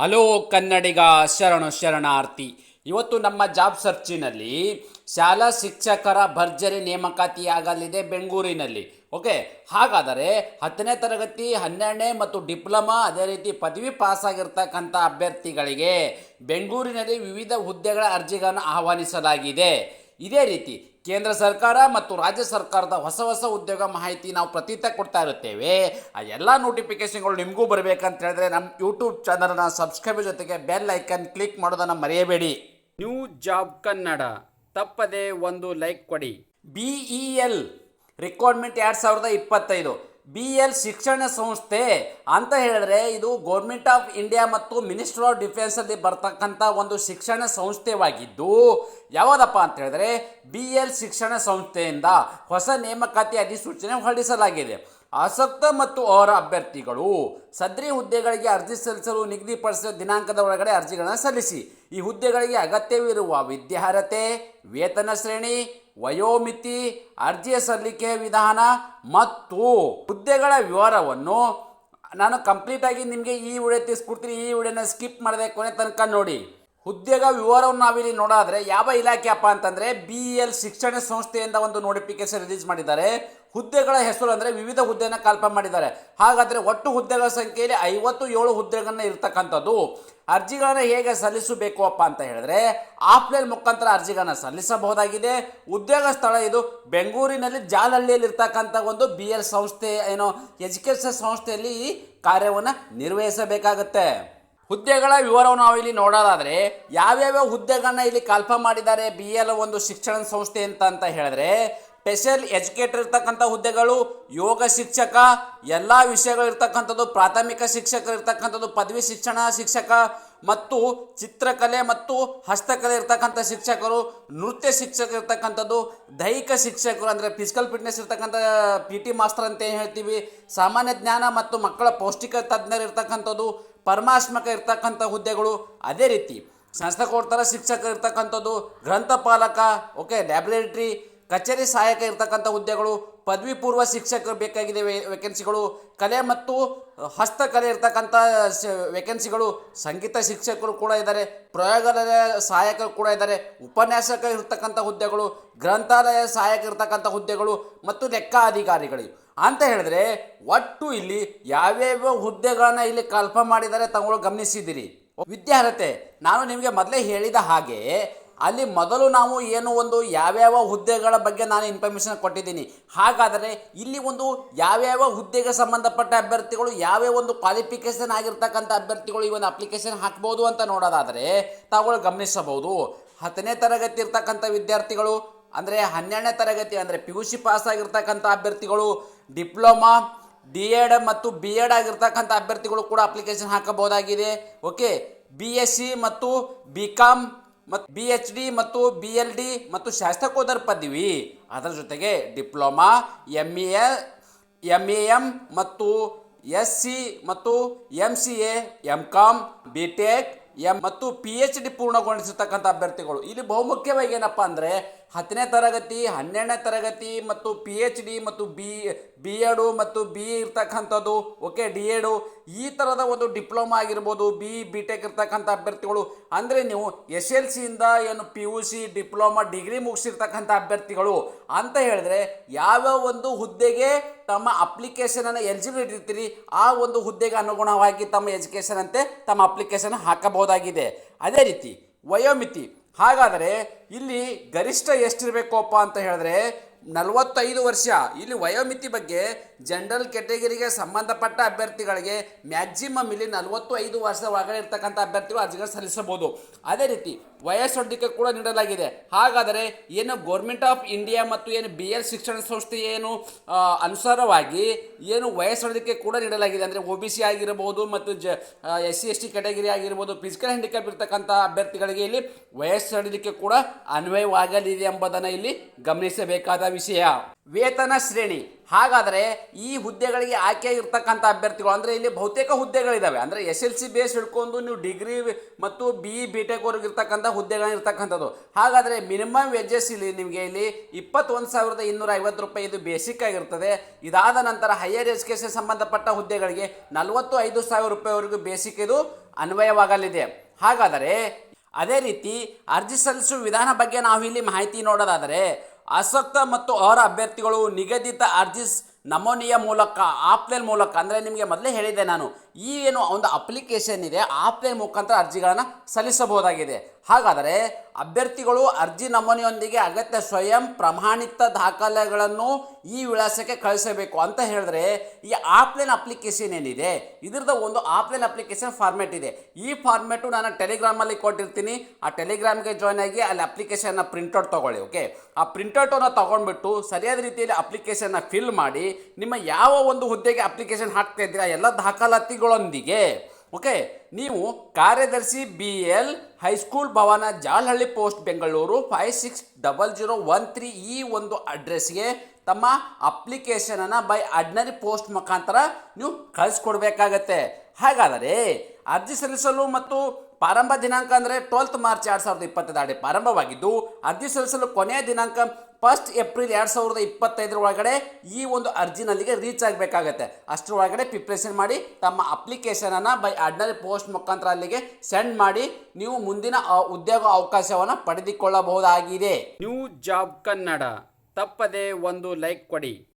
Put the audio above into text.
Hello ಕನ್ನಡಿಗ ಶರಣು ಶರಣಾರ್ಥಿ. ಇವತ್ತು ನಮ್ಮ ಜಾಬ್ ಸರ್ಚಿನಲ್ಲಿ ಶಾಲಾ ಶಿಕ್ಷಕರ ಭರ್ಜರಿ ನೇಮಕಾತಿಯಾಗಲಿದೆ ಬೆಂಗಳೂರಿನಲ್ಲಿ. ಓಕೆ? ಹಾಗಾದರೆ ಹತ್ತನೇ ತರಗತಿ, ಹನ್ನೆರಡನೇ ಮತ್ತು ಡಿಪ್ಲೊಮಾ, ಅದೇ ರೀತಿ ಪದವಿ ಪಾಸಾಗಿರ್ತಕ್ಕಂಥ ಅಭ್ಯರ್ಥಿಗಳಿಗೆ ಬೆಂಗಳೂರಿನಲ್ಲಿ ವಿವಿಧ ಹುದ್ದೆಗಳ ಅರ್ಜಿಗಳನ್ನು ಆಹ್ವಾನಿಸಲಾಗಿದೆ. ಇದೇ ರೀತಿ ಕೇಂದ್ರ ಸರ್ಕಾರ ಮತ್ತು ರಾಜ್ಯ ಸರ್ಕಾರದ ಹೊಸ ಹೊಸ ಉದ್ಯೋಗ ಮಾಹಿತಿ ನಾವು ಪ್ರತೀತ ಕೊಡ್ತಾ ಇರುತ್ತೇವೆ. ಆ ಎಲ್ಲ ನೋಟಿಫಿಕೇಶನ್ಗಳು ನಿಮಗೂ ಬರಬೇಕಂತ ಹೇಳಿದ್ರೆ ನಮ್ಮ ಯೂಟ್ಯೂಬ್ ಚಾನಲ್ನ ಸಬ್ಸ್ಕ್ರೈಬ್ ಜೊತೆಗೆ ಬೆಲ್ ಐಕನ್ ಕ್ಲಿಕ್ ಮಾಡೋದನ್ನು ಮರೆಯಬೇಡಿ. ನ್ಯೂ ಜಾಬ್ ಕನ್ನಡ ತಪ್ಪದೆ ಒಂದು ಲೈಕ್ ಕೊಡಿ. ಬಿ ಇ ಎಲ್ ರಿಕ್ವೈರ್ಮೆಂಟ್ ಎರಡು ಸಾವಿರದ ಇಪ್ಪತ್ತೈದು. ಬಿ ಎಲ್ ಶಿಕ್ಷಣ ಸಂಸ್ಥೆ ಅಂತ ಹೇಳಿದ್ರೆ ಇದು ಗೌರ್ಮೆಂಟ್ ಆಫ್ ಇಂಡಿಯಾ ಮತ್ತು ಮಿನಿಸ್ಟ್ರಿ ಆಫ್ ಡಿಫೆನ್ಸಲ್ಲಿ ಬರ್ತಕ್ಕಂಥ ಒಂದು ಶಿಕ್ಷಣ ಸಂಸ್ಥೆವಾಗಿದ್ದು, ಯಾವುದಪ್ಪ ಅಂತ ಹೇಳಿದ್ರೆ ಬಿ ಎಲ್ ಶಿಕ್ಷಣ ಸಂಸ್ಥೆಯಿಂದ ಹೊಸ ನೇಮಕಾತಿ ಅಧಿಸೂಚನೆ ಹೊರಡಿಸಲಾಗಿದೆ. ಆಸಕ್ತ ಮತ್ತು ಅವರ ಅಭ್ಯರ್ಥಿಗಳು ಸದ್ರಿ ಹುದ್ದೆಗಳಿಗೆ ಅರ್ಜಿ ಸಲ್ಲಿಸಲು ನಿಗದಿಪಡಿಸಿದ ದಿನಾಂಕದ ಒಳಗಡೆ ಅರ್ಜಿಗಳನ್ನು ಸಲ್ಲಿಸಿ. ಈ ಹುದ್ದೆಗಳಿಗೆ ಅಗತ್ಯವಿರುವ ವಿದ್ಯಾರ್ಹತೆ, ವೇತನ ಶ್ರೇಣಿ ವಯೋಮಿತಿ, ಅರ್ಜಿಯ ಸಲ್ಲಿಕೆ ವಿಧಾನ ಮತ್ತು ಹುದ್ದೆಗಳ ವಿವರವನ್ನು ನಾನು ಕಂಪ್ಲೀಟಾಗಿ ನಿಮಗೆ ಈ ವಿಡಿಯೋ ತಿಳಿಸ್ಕೊಡ್ತೀನಿ. ಈ ವಿಡಿಯೋನ ಸ್ಕಿಪ್ ಮಾಡದೆ ಕೊನೆ ತನಕ ನೋಡಿ. ಹುದ್ದೆಗ ವಿವರವನ್ನು ನಾವಿಲ್ಲಿ ನೋಡಾದ್ರೆ ಯಾವ ಇಲಾಖೆಯಪ್ಪ ಅಂತಂದ್ರೆ ಬಿ ಎಲ್ ಶಿಕ್ಷಣ ಸಂಸ್ಥೆಯಿಂದ ಒಂದು ನೋಟಿಫಿಕೇಶನ್ ರಿಲೀಸ್ ಮಾಡಿದ್ದಾರೆ. ಹುದ್ದೆಗಳ ಹೆಸರು ಅಂದರೆ ವಿವಿಧ ಹುದ್ದೆಯನ್ನು ಕಲ್ಪ ಮಾಡಿದ್ದಾರೆ. ಹಾಗಾದರೆ ಒಟ್ಟು ಹುದ್ದೆಗಳ ಸಂಖ್ಯೆಯಲ್ಲಿ ಐವತ್ತು ಏಳು ಹುದ್ದೆಗಳನ್ನ ಇರ್ತಕ್ಕಂಥದ್ದು. ಅರ್ಜಿಗಳನ್ನು ಹೇಗೆ ಸಲ್ಲಿಸಬೇಕು ಅಪ್ಪ ಅಂತ ಹೇಳಿದ್ರೆ ಆಫ್ಲೈನ್ ಮುಖಾಂತರ ಅರ್ಜಿಗಳನ್ನು ಸಲ್ಲಿಸಬಹುದಾಗಿದೆ. ಉದ್ಯೋಗ ಸ್ಥಳ ಇದು ಬೆಂಗಳೂರಿನಲ್ಲಿ ಜಾಲಹಳ್ಳಿಯಲ್ಲಿ ಇರ್ತಕ್ಕಂಥ ಒಂದು ಬಿ ಎಲ್ ಸಂಸ್ಥೆ, ಏನೋ ಎಜುಕೇಷನ್ ಸಂಸ್ಥೆಯಲ್ಲಿ ಈ ಕಾರ್ಯವನ್ನು ನಿರ್ವಹಿಸಬೇಕಾಗತ್ತೆ. ಹುದ್ದೆಗಳ ವಿವರವನ್ನು ನಾವು ಇಲ್ಲಿ ನೋಡೋದಾದರೆ ಯಾವ್ಯಾವ ಹುದ್ದೆಗಳನ್ನ ಇಲ್ಲಿ ಕಲ್ಪ ಮಾಡಿದ್ದಾರೆ ಬಿ ಎಲ್ ಒಂದು ಶಿಕ್ಷಣ ಸಂಸ್ಥೆ ಅಂತ ಅಂತ ಹೇಳಿದ್ರೆ ಸ್ಪೆಷಲ್ ಎಜುಕೇಟರ್ ಇರ್ತಕ್ಕಂಥ ಹುದ್ದೆಗಳು, ಯೋಗ ಶಿಕ್ಷಕ, ಎಲ್ಲ ವಿಷಯಗಳು ಇರ್ತಕ್ಕಂಥದ್ದು ಪ್ರಾಥಮಿಕ ಶಿಕ್ಷಕರು ಇರ್ತಕ್ಕಂಥದ್ದು ಪದವಿ ಶಿಕ್ಷಣ ಶಿಕ್ಷಕ ಮತ್ತು ಚಿತ್ರಕಲೆ ಮತ್ತು ಹಸ್ತಕಲೆ ಇರ್ತಕ್ಕಂಥ ಶಿಕ್ಷಕರು, ನೃತ್ಯ ಶಿಕ್ಷಕರು ಇರ್ತಕ್ಕಂಥದ್ದು, ದೈಹಿಕ ಶಿಕ್ಷಕರು, ಅಂದರೆ ಫಿಸಿಕಲ್ ಫಿಟ್ನೆಸ್ ಇರ್ತಕ್ಕಂಥ ಪಿ ಟಿ ಮಾಸ್ತರ್ ಅಂತ ಏನು ಹೇಳ್ತೀವಿ, ಸಾಮಾನ್ಯ ಜ್ಞಾನ ಮತ್ತು ಮಕ್ಕಳ ಪೌಷ್ಟಿಕ ತಜ್ಞರು ಇರ್ತಕ್ಕಂಥದ್ದು ಪರಮಾತ್ಮಕ ಇರ್ತಕ್ಕಂಥ ಹುದ್ದೆಗಳು, ಅದೇ ರೀತಿ ಸಂಸ್ಥಕೋತ್ತರ ಶಿಕ್ಷಕರು ಇರ್ತಕ್ಕಂಥದ್ದು, ಗ್ರಂಥಪಾಲಕ ಓಕೆ ಲ್ಯಾಬ್ರೇಟರಿ ಕಚೇರಿ ಸಹಾಯಕ ಇರ್ತಕ್ಕಂಥ ಹುದ್ದೆಗಳು ಪದವಿ ಪೂರ್ವ ಶಿಕ್ಷಕರು ಬೇಕಾಗಿದೆ ವೇಕೆನ್ಸಿಗಳು ಕಲೆ ಮತ್ತು ಹಸ್ತಕಲೆ ಇರ್ತಕ್ಕಂಥ ವೇಕೆನ್ಸಿಗಳು ಸಂಗೀತ ಶಿಕ್ಷಕರು ಕೂಡ ಇದ್ದಾರೆ, ಪ್ರಯೋಗಾಲಯ ಸಹಾಯಕರು ಕೂಡ ಇದ್ದಾರೆ ಉಪನ್ಯಾಸಕ ಇರ್ತಕ್ಕಂಥ ಹುದ್ದೆಗಳು, ಗ್ರಂಥಾಲಯ ಸಹಾಯಕ ಇರ್ತಕ್ಕಂಥ ಹುದ್ದೆಗಳು ಮತ್ತು ಲೆಕ್ಕ ಅಧಿಕಾರಿಗಳು ಅಂತ ಹೇಳಿದ್ರೆ, ಒಟ್ಟು ಇಲ್ಲಿ ಯಾವ್ಯಾವ ಹುದ್ದೆಗಳನ್ನ ಇಲ್ಲಿ ಕಲ್ಪ ಮಾಡಿದ್ದಾರೆ ತಗೊಳ್ಳೋ ಗಮನಿಸಿದ್ದೀರಿ. ವಿದ್ಯಾರ್ಹತೆ, ನಾನು ನಿಮಗೆ ಮೊದಲೇ ಹೇಳಿದ ಹಾಗೆ ಅಲ್ಲಿ ಮೊದಲು ನಾವು ಏನು ಒಂದು ಯಾವ್ಯಾವ ಹುದ್ದೆಗಳ ಬಗ್ಗೆ ನಾನು ಇನ್ಫಾರ್ಮೇಷನ್ ಕೊಟ್ಟಿದ್ದೀನಿ. ಹಾಗಾದರೆ ಇಲ್ಲಿ ಒಂದು ಯಾವ್ಯಾವ ಹುದ್ದೆಗೆ ಸಂಬಂಧಪಟ್ಟ ಅಭ್ಯರ್ಥಿಗಳು, ಯಾವ್ಯಾವ ಒಂದು ಕ್ವಾಲಿಫಿಕೇಷನ್ ಆಗಿರ್ತಕ್ಕಂಥ ಅಭ್ಯರ್ಥಿಗಳು ಈ ಒಂದು ಅಪ್ಲಿಕೇಶನ್ ಹಾಕ್ಬೋದು ಅಂತ ನೋಡೋದಾದರೆ ತಾವುಗಳು ಗಮನಿಸಬಹುದು. ಹತ್ತನೇ ತರಗತಿ ಇರ್ತಕ್ಕಂಥ ವಿದ್ಯಾರ್ಥಿಗಳು, ಅಂದರೆ ಹನ್ನೆರಡನೇ ತರಗತಿ, ಅಂದರೆ ಪಿ ಯು ಸಿ ಪಾಸ್ ಆಗಿರ್ತಕ್ಕಂಥ ಅಭ್ಯರ್ಥಿಗಳು, ಡಿಪ್ಲೊಮಾ ಡಿ ಎಡ್ ಮತ್ತು ಬಿ ಎಡ್ ಆಗಿರ್ತಕ್ಕಂಥ ಅಭ್ಯರ್ಥಿಗಳು ಕೂಡ ಅಪ್ಲಿಕೇಶನ್ ಹಾಕಬಹುದಾಗಿದೆ. ಓಕೆ ಬಿ ಎಸ್ ಸಿ ಮತ್ತು ಬಿ ಕಾಮ್ ಮತ್ತು ಬಿ ಎಚ್ ಡಿ ಮತ್ತು ಬಿ ಎಲ್ ಡಿ ಮತ್ತು ಶಾಸ್ತ್ರಕೋದರ ಪದವಿ. ಅದರ ಜೊತೆಗೆ diploma M E M A M ಮತ್ತು ಎಸ್ ಸಿ ಮತ್ತು M C A M com B tech M ಮತ್ತು ಪಿ ಎಚ್ ಡಿ ಪೂರ್ಣಗೊಳಿಸಿರ್ತಕ್ಕಂಥ ಅಭ್ಯರ್ಥಿಗಳು. ಇಲ್ಲಿ ಬಹುಮುಖ್ಯವಾಗಿ ಏನಪ್ಪ ಅಂದರೆ ಹತ್ತನೇ ತರಗತಿ, ಹನ್ನೆರಡನೇ ತರಗತಿ ಮತ್ತು ಪಿ ಎಚ್ ಡಿ ಮತ್ತು ಬಿ ಬಿ ಎಡು ಮತ್ತು ಬಿ ಇರ್ತಕ್ಕಂಥದ್ದು. ಓಕೆ ಡಿ ಎಡು ಈ ಥರದ ಒಂದು ಡಿಪ್ಲೊಮಾ ಆಗಿರ್ಬೋದು ಬಿ ಬಿ ಟೆಕ್ ಇರ್ತಕ್ಕಂಥ ಅಭ್ಯರ್ಥಿಗಳು. ಅಂದರೆ ನೀವು ಎಸ್ ಎಲ್ ಸಿಯಿಂದ ಏನು P U C diploma, degree ಮುಗಿಸಿರ್ತಕ್ಕಂಥ ಅಭ್ಯರ್ಥಿಗಳು ಅಂತ ಹೇಳಿದ್ರೆ ಯಾವ ಒಂದು ಹುದ್ದೆಗೆ ತಮ್ಮ ಅಪ್ಲಿಕೇಶನನ್ನು ಎಲಿಜಿಬಿಲಿಟಿ ಇರ್ತೀರಿ ಆ ಒಂದು ಹುದ್ದೆಗೆ ಅನುಗುಣವಾಗಿ ತಮ್ಮ ಎಜುಕೇಷನ್ ಅಂತೆ ತಮ್ಮ ಅಪ್ಲಿಕೇಶನ್ ಹಾಕಬಹುದಾಗಿದೆ. ಅದೇ ರೀತಿ ವಯೋಮಿತಿ. ಹಾಗಾದರೆ ಇಲ್ಲಿ ಗರಿಷ್ಠ ಎಷ್ಟಿರಬೇಕಪ್ಪ ಅಂತ ಹೇಳಿದ್ರೆ ನಲವತ್ತೈದು ವರ್ಷ. ಇಲ್ಲಿ ವಯೋಮಿತಿ ಬಗ್ಗೆ ಜನರಲ್ ಕೆಟಗರಿಗೆ ಸಂಬಂಧಪಟ್ಟ ಅಭ್ಯರ್ಥಿಗಳಿಗೆ ಮ್ಯಾಕ್ಸಿಮಮ್ ಇಲ್ಲಿ ನಲವತ್ತು ಐದು ವರ್ಷದ ಒಳಗಡೆ ಇರ್ತಕ್ಕಂಥ ಅಭ್ಯರ್ಥಿಗಳು ಅರ್ಜಿಗಳು ಸಲ್ಲಿಸಬಹುದು. ಅದೇ ರೀತಿ ವಯಸ್ಸೊಡ್ಡಿಕೆ ಕೂಡ ನೀಡಲಾಗಿದೆ. ಹಾಗಾದರೆ ಏನು ಗೌರ್ಮೆಂಟ್ ಆಫ್ ಇಂಡಿಯಾ ಮತ್ತು ಏನು ಬಿ ಎಲ್ ಶಿಕ್ಷಣ ಸಂಸ್ಥೆ ಏನು ಅನುಸಾರವಾಗಿ ಏನು ವಯಸ್ಸೊಡ್ಡಿಕೆ ಕೂಡ ನೀಡಲಾಗಿದೆ ಅಂದರೆ ಒ ಬಿ ಸಿ ಆಗಿರಬಹುದು ಮತ್ತು ಜ S C S T category ಆಗಿರ್ಬೋದು ಫಿಸಿಕಲ್ ಹ್ಯಾಂಡಿಕ್ಯಾಪ್ ಇರ್ತಕ್ಕಂಥ ಅಭ್ಯರ್ಥಿಗಳಿಗೆ ಇಲ್ಲಿ ವಯಸ್ಸೊಡ್ಡಿಕೆ ಕೂಡ ಅನ್ವಯವಾಗಲಿದೆ ಎಂಬುದನ್ನು ಇಲ್ಲಿ ಗಮನಿಸಬೇಕಾದ ವಿಷಯ. ವೇತನ ಶ್ರೇಣಿ. ಹಾಗಾದರೆ ಈ ಹುದ್ದೆಗಳಿಗೆ ಆಯ್ಕೆ ಇರ್ತಕ್ಕಂಥ ಅಭ್ಯರ್ಥಿಗಳು, ಅಂದರೆ ಇಲ್ಲಿ ಬಹುತೇಕ ಹುದ್ದೆಗಳಿದ್ದಾವೆ ಅಂದರೆ ಎಸ್ ಎಲ್ ಸಿ ಬೇಸ್ ಹಿಡ್ಕೊಂಡು ನೀವು ಡಿಗ್ರಿ ಮತ್ತು ಬಿ ಇ ಬಿ ಟೆಕ್ ವರೆಗೆ ಇರ್ತಕ್ಕಂಥ ಹುದ್ದೆಗಳಿರ್ತಕ್ಕಂಥದ್ದು ಹಾಗಾದರೆ ಮಿನಿಮಮ್ ವೇಜಸ್ ಇಲ್ಲಿ ನಿಮಗೆ ಇಲ್ಲಿ ಇಪ್ಪತ್ತೊಂದು ಸಾವಿರದ ಇನ್ನೂರ ಐವತ್ತು ರೂಪಾಯಿ ಇದು ಬೇಸಿಕ್ ಆಗಿರ್ತದೆ. ಇದಾದ ನಂತರ ಹೈಯರ್ ಎಜುಕೇಷನ್ ಸಂಬಂಧಪಟ್ಟ ಹುದ್ದೆಗಳಿಗೆ ನಲವತ್ತು ಐದು ಸಾವಿರ ರೂಪಾಯಿವರೆಗೂ ಬೇಸಿಕ್ ಇದು ಅನ್ವಯವಾಗಲಿದೆ. ಹಾಗಾದರೆ ಅದೇ ರೀತಿ ಅರ್ಜಿ ಸಲ್ಲಿಸುವ ವಿಧಾನ ಬಗ್ಗೆ ನಾವು ಇಲ್ಲಿ ಮಾಹಿತಿ ನೋಡೋದಾದರೆ ಆಸಕ್ತ ಮತ್ತು ಅವರ ಅಭ್ಯರ್ಥಿಗಳು ನಿಗದಿತ ಅರ್ಜಿ ನಮೋನಿಯ ಮೂಲಕ ಆಫ್ಲೈನ್ ಮೂಲಕ, ಅಂದರೆ ನಿಮಗೆ ಮೊದಲೇ ಹೇಳಿದೆ ನಾನು, ಈ ಏನು ಒಂದು ಅಪ್ಲಿಕೇಶನ್ ಇದೆ ಆಫ್ಲೈನ್ ಮುಖಾಂತರ ಅರ್ಜಿಗಳನ್ನು ಸಲ್ಲಿಸಬಹುದಾಗಿದೆ. ಹಾಗಾದರೆ ಅಭ್ಯರ್ಥಿಗಳು ಅರ್ಜಿ ನಮೂನೆಯೊಂದಿಗೆ ಅಗತ್ಯ ಸ್ವಯಂ ಪ್ರಮಾಣಿತ ದಾಖಲೆಗಳನ್ನು ಈ ವಿಳಾಸಕ್ಕೆ ಕಳಿಸಬೇಕು ಅಂತ ಹೇಳಿದ್ರೆ ಈ ಆಫ್ಲೈನ್ ಅಪ್ಲಿಕೇಶನ್ ಏನಿದೆ? ಇದ್ರದ್ದು ಒಂದು ಆಫ್ಲೈನ್ ಅಪ್ಲಿಕೇಶನ್ ಫಾರ್ಮೆಟ್ ಇದೆ. ಈ ಫಾರ್ಮೆಟು ನಾನು ಟೆಲಿಗ್ರಾಮಲ್ಲಿ ಕೊಟ್ಟಿರ್ತೀನಿ. ಆ ಟೆಲಿಗ್ರಾಮ್ಗೆ ಜಾಯ್ನ್ ಆಗಿ ಅಲ್ಲಿ ಅಪ್ಲಿಕೇಶನ್ನ ಪ್ರಿಂಟೌಟ್ ತೊಗೊಳ್ಳಿ ಓಕೆ ಆ ಪ್ರಿಂಟೌಟನ್ನು ತೊಗೊಂಡ್ಬಿಟ್ಟು ಸರಿಯಾದ ರೀತಿಯಲ್ಲಿ ಅಪ್ಲಿಕೇಶನ್ನ ಫಿಲ್ ಮಾಡಿ, ನಿಮ್ಮ ಯಾವ ಒಂದು ಹುದ್ದೆಗೆ ಅಪ್ಲಿಕೇಶನ್ ಹಾಕ್ತಾ ಇದ್ದೀರಾ, ಎಲ್ಲ ದಾಖಲಾತಿಗಳೊಂದಿಗೆ ಓಕೆ, ನೀವು ಕಾರ್ಯದರ್ಶಿ ಬಿ ಎಲ್ ಹೈಸ್ಕೂಲ್ ಭವನ Jalahalli post Bengaluru five six double zero one three ಈ ಒಂದು ಅಡ್ರೆಸ್ಗೆ ತಮ್ಮ ಅಪ್ಲಿಕೇಶನನ್ನು ಬೈ ಅಡ್ನರಿ ಪೋಸ್ಟ್ ಮುಖಾಂತರ ನೀವು ಕಳಿಸ್ಕೊಡ್ಬೇಕಾಗತ್ತೆ. ಹಾಗಾದರೆ ಅರ್ಜಿ ಸಲ್ಲಿಸಲು ಮತ್ತು ಪ್ರಾರಂಭ ದಿನಾಂಕ ಅಂದರೆ ಟ್ವೆಲ್ತ್ ಮಾರ್ಚ್ ಎರಡು ಸಾವಿರದ ಇಪ್ಪತ್ತೈದು ಪ್ರಾರಂಭವಾಗಿದ್ದು, ಅರ್ಜಿ ಸಲ್ಲಿಸಲು ಕೊನೆಯ ದಿನಾಂಕ ಫಸ್ಟ್ ಏಪ್ರಿಲ್ ಎರಡು ಸಾವಿರದ ಇಪ್ಪತ್ತೈದರ ಒಳಗಡೆ ಈ ಒಂದು ಅರ್ಜಿನಲ್ಲಿಗೆ ರೀಚ್ ಆಗಬೇಕಾಗತ್ತೆ. ಅಷ್ಟರ ಒಳಗಡೆ ಪ್ರಿಪ್ರೇಷನ್ ಮಾಡಿ, ತಮ್ಮ ಅಪ್ಲಿಕೇಶನನ್ನು ಬೈ ಆರ್ಡಿನರಿ ಪೋಸ್ಟ್ ಮುಖಾಂತರ ಅಲ್ಲಿಗೆ ಸೆಂಡ್ ಮಾಡಿ, ನೀವು ಮುಂದಿನ ಉದ್ಯೋಗ ಅವಕಾಶವನ್ನು ಪಡೆದುಕೊಳ್ಳಬಹುದಾಗಿದೆ. ನ್ಯೂ ಜಾಬ್ ಕನ್ನಡ, ತಪ್ಪದೆ ಒಂದು ಲೈಕ್ ಕೊಡಿ.